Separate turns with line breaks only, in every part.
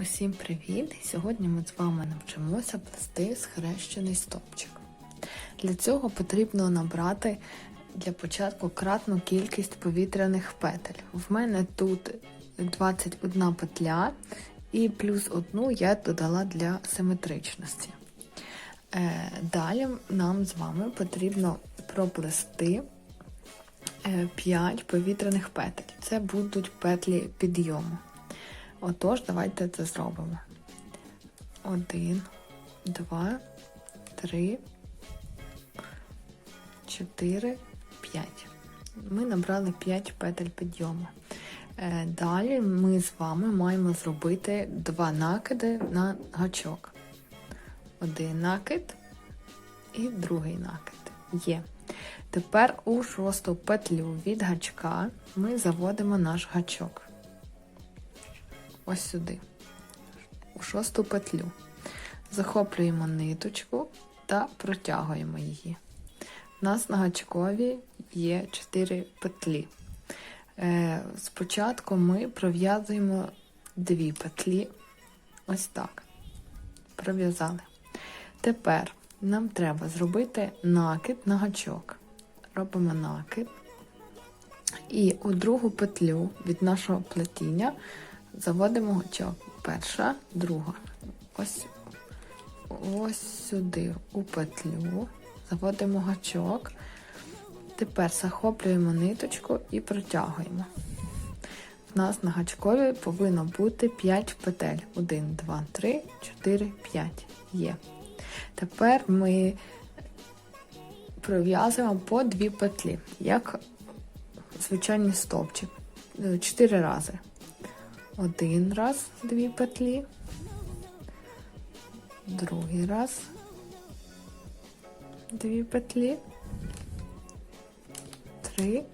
Усім привіт! Сьогодні ми з вами навчимося плести схрещений стопчик. Для цього потрібно набрати для початку кратну кількість повітряних петель. В мене тут 21 петля і плюс одну я додала для симетричності. Е, Далі нам з вами потрібно проплести 5 повітряних петель. Це будуть петлі підйому. Отож, давайте це зробимо. Один, два, три, чотири, п'ять. Ми набрали 5 петель підйому. Е, Далі ми з вами маємо зробити два накиди на гачок. Один накид і другий накид. Є. Тепер у шосту петлю від гачка ми заводимо наш гачок ось сюди, у шосту петлю. Захоплюємо ниточку та протягуємо її. У нас на гачкові є 4 петлі. Е, Спочатку ми пров'язуємо дві петлі, ось так. Пров'язали. Тепер нам треба зробити накид на гачок. Робимо накид. І у другу петлю від нашого плетіння заводимо гачок. Перша, друга. Ось ось сюди у петлю. Заводимо гачок. Тепер захоплюємо ниточку і протягуємо. У нас на гачкові повинно бути 5 петель. 1, 2, 3, 4, 5. Є. Тепер ми пров'язуємо по 2 петлі, як звичайний стовпчик. 4 рази один раз дві петлі, другий раз дві петлі, три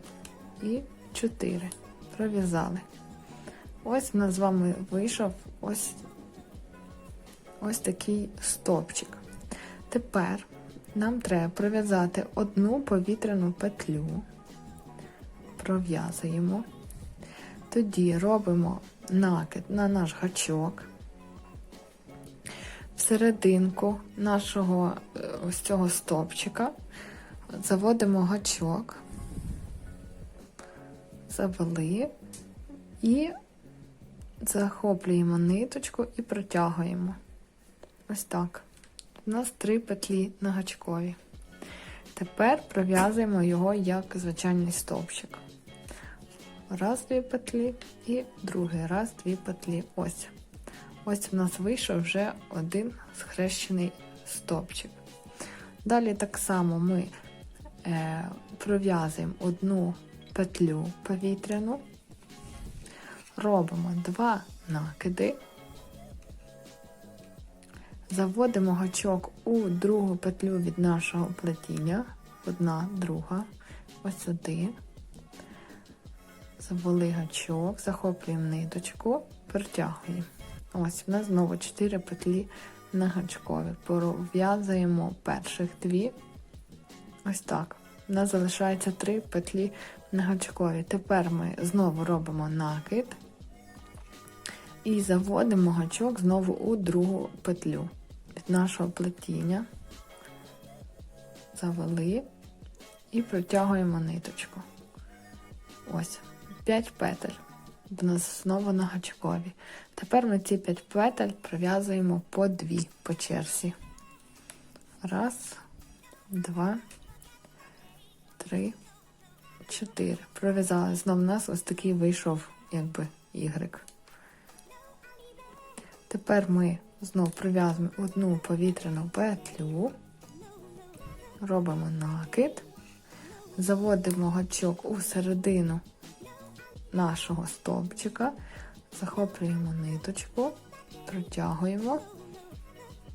і чотири. Пров'язали. Ось в нас з вами вийшов ось ось такий стопчик. Тепер нам треба пров'язати одну повітряну петлю, пров'язуємо. Тоді робимо накид на наш гачок, всерединку нашого е, ось цього стопчика заводимо гачок, завели і захоплюємо ниточку і протягуємо. Ось так. У нас три петлі на гачкові. Тепер пров'язуємо його як звичайний стовпчик раз дві петлі і другий раз дві петлі. Ось. Ось у нас вийшов вже один схрещений стопчик. Далі так само ми е, пров'язуємо одну петлю повітряну, робимо два накиди, заводимо гачок у другу петлю від нашого плетіння, одна, друга, ось сюди завели гачок, захоплюємо ниточку, протягуємо. Ось, в нас знову 4 петлі на гачкові. Пров'язуємо перших дві. Ось так. У нас залишається 3 петлі на гачкові. Тепер ми знову робимо накид і заводимо гачок знову у другу петлю від нашого плетіння. Завели і протягуємо ниточку. Ось. 5 петель. В нас знову на гачкові. Тепер ми ці 5 петель пров'язуємо по 2 по черзі. Раз, два, три, чотири. Пров'язали. Знову у нас ось такий вийшов, якби, Y. Тепер ми знову пров'язуємо одну повітряну петлю, робимо накид, заводимо гачок у середину нашого стовпчика, захоплюємо ниточку, протягуємо.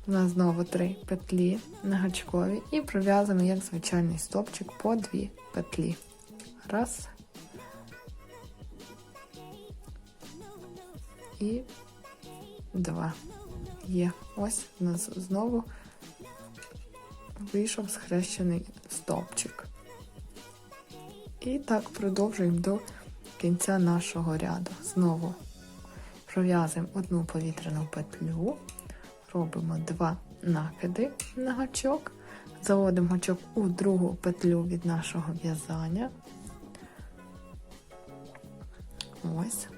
У нас знову три петлі на гачкові і пров'язуємо як звичайний стовпчик по дві петлі. Раз. І два. Є. Ось у нас знову вийшов схрещений стовпчик. І так продовжуємо до кінця нашого ряду. Знову пров'язуємо одну повітряну петлю, робимо два накиди на гачок, заводимо гачок у другу петлю від нашого в'язання. Ось.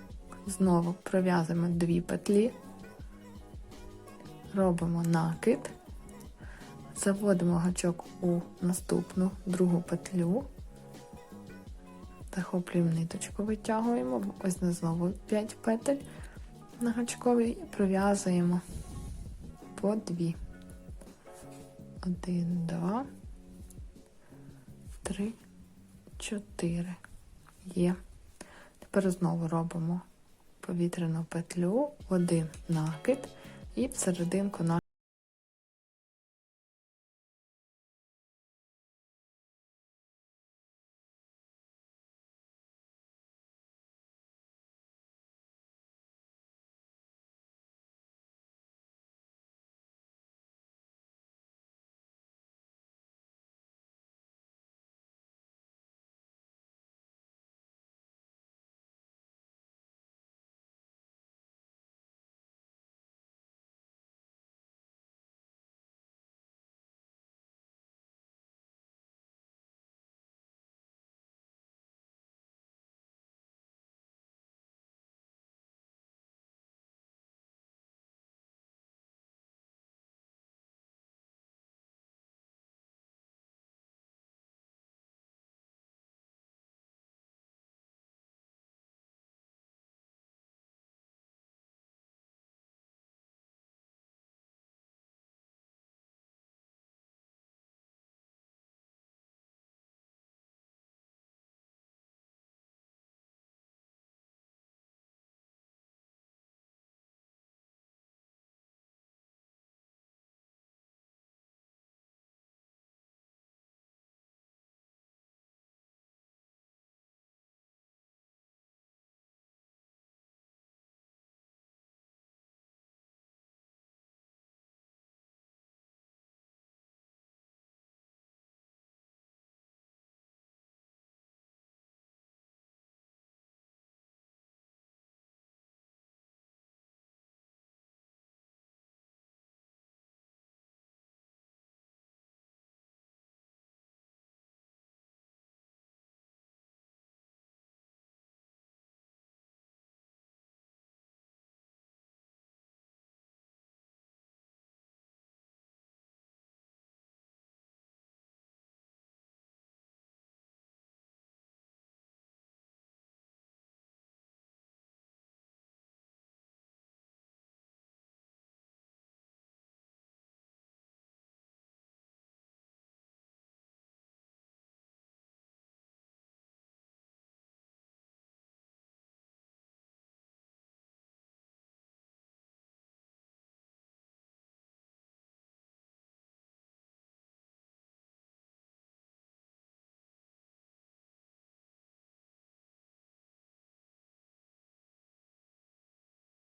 Знову пров'язуємо дві петлі, робимо накид, заводимо гачок у наступну другу петлю, захоплюємо ниточку, витягуємо, ось на знову 5 петель на гачковій і пров'язуємо по дві. Один, два, три, чотири. Є. Тепер знову робимо повітряну петлю, один накид і серединку нашого